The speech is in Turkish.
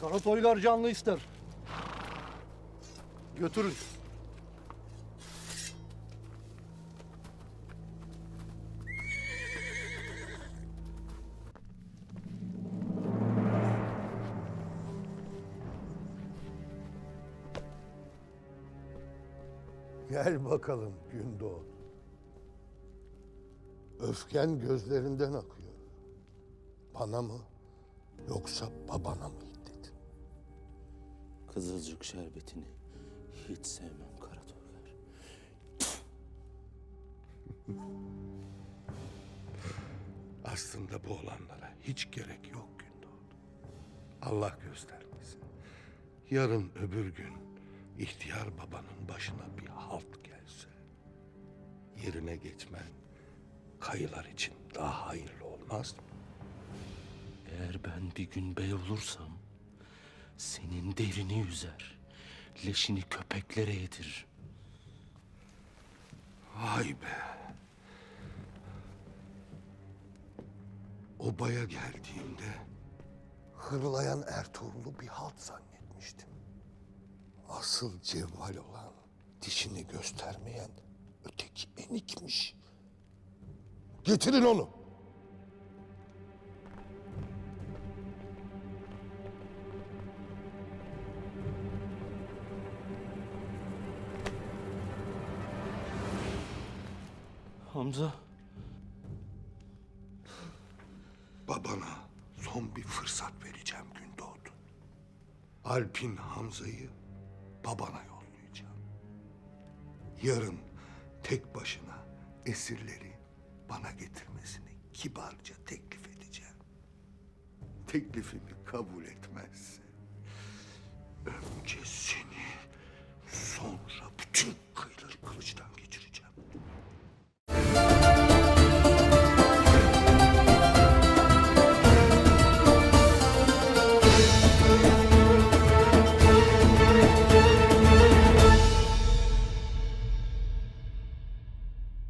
Karatoylar canlı ister. Götürün. Gel bakalım Gündoğdu. Öfken gözlerinden akıyor. Bana mı yoksa babana mı dedin? Kızılcık şerbetini hiç sevmem Karatoylar. Aslında bu olanlara hiç gerek yok Gündoğdu. Allah göstermesin. Yarın öbür gün ihtiyar babanın başına bir halt gelse... ...yerine geçmen kayılar için daha hayırlı olmaz mı? Eğer ben bir gün bey olursam senin derini yüzer. Leşini köpeklere yedirir. Vay be. Obaya geldiğimde hırlayan Ertuğrul'u bir halt zannetmiştim. Asıl cevval olan, dişini göstermeyen öteki enikmiş. Getirin onu. Hamza Babana son bir fırsat vereceğim Gündoğdu. Alp'in Hamza'yı babana yollayacağım. Yarın tek başına esirleri bana getirmesini kibarca teklif edeceğim. Teklifimi kabul etmezse önce seni sonra bütün.